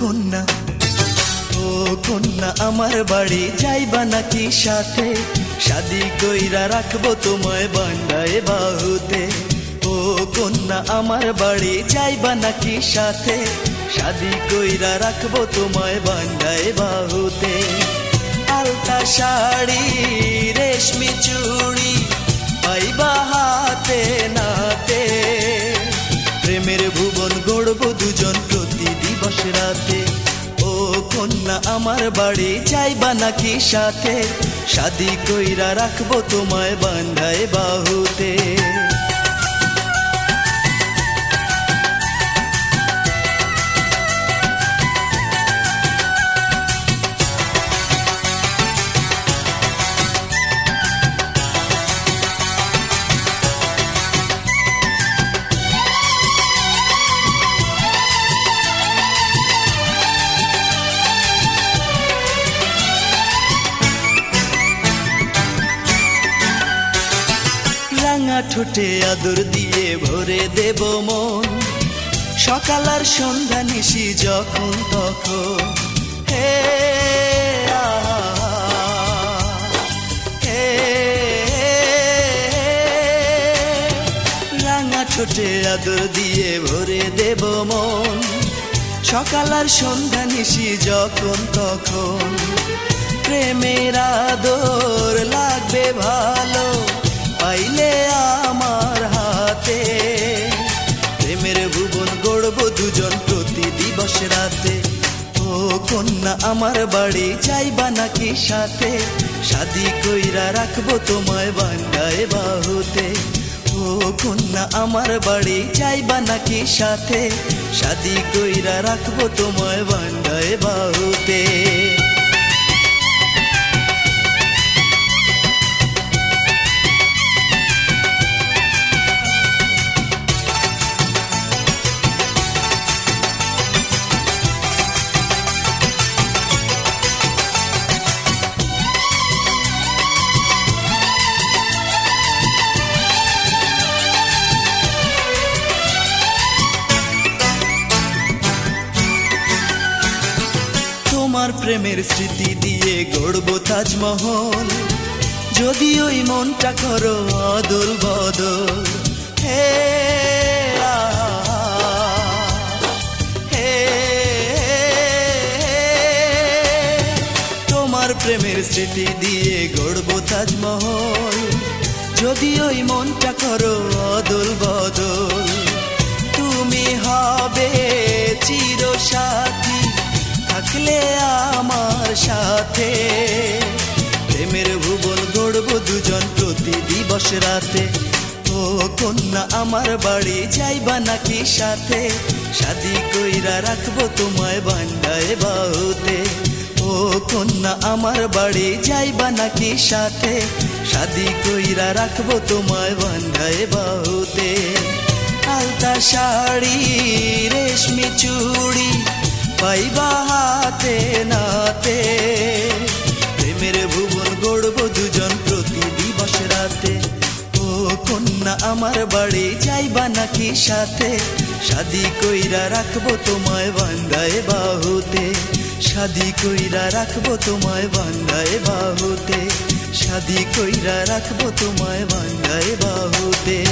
কন্যা, ও কন্যা, আমার বাড়ি যাইবা নাকি সাথে? শাদি কইরা রাখব তোমায় বান্ডায় বাহুতে। ও কন্যা, আমার বাড়ি যাইবা নাকি সাথে? শাদি কইরা রাখব তোমায় বান্ডায় বাহুতে। আলতা শাড়ি, রেশমি চুড়ি পাইবা হাতে না আমার বাড়ি যাইবা নাকি সাথে? শাদি কইরা রাখব তোমায় বান্ধায় বাহুতে। রাঙা ঠোঁটে আদর দিয়ে ভরে দেব মন। সকাল আর সন্ধ্যা নিশি যখন তখন। হে। রাঙা ঠোঁটে আদর দিয়ে ভরে দেব মন। সকাল আর সন্ধ্যা নিশি যখন তখন। প্রেমের আদর লাগবে ভালো। ভুবন গড়ব দুজন প্রতি দিবস রাতে। ও কন্যা, আমার বাড়ি যাইবা নাকি সাথে? শাদি কইরা রাখব তোমায় বান্ধায় বাহুতে। ও কন্যা, আমার বাড়ি যাইবা নাকি সাথে? শাদি কইরা রাখব তোমায় বান্ধায় বাহুতে। প্রেমের স্মৃতি দিয়ে গড়ব তাজমহল। যদি ওই মনটা করো অদল বদল। হে তোমার প্রেমের স্মৃতি দিয়ে গড়ব তাজমহল। যদি ওই মনটা করো অদল বদল। তুমি হবে চির সাথে। প্রেমের ভুবন গড়ব দুজন প্রতি দিবস রাতে। ও কন্যা, আমার বাড়ি যাইবা নাকি সাথে? শাদি কইরা রাখব তোমায় বান্ধায় বাহুতে। ও কন্যা, আমার বাড়ি যাইবা নাকি সাথে? শাদি কইরা রাখব তোমায় বান্ধায় বাহুতে। আলতা শাড়ি, রেশমি চুড়ি পাইবা হাতে নাতে। ভুবন গড়ব দুজন প্রতি দিবস রাতে। ও কন্যা, আমার বাড়ি যাইবা নাকি সাথে? শাদি কইরা রাখব তোমায় বান্ধায় বাহুতে। শাদি কইরা রাখব তোমায় বান্ধায় বাহুতে। শাদি কইরা রাখব তোমায় বান্ধায় বাহুতে।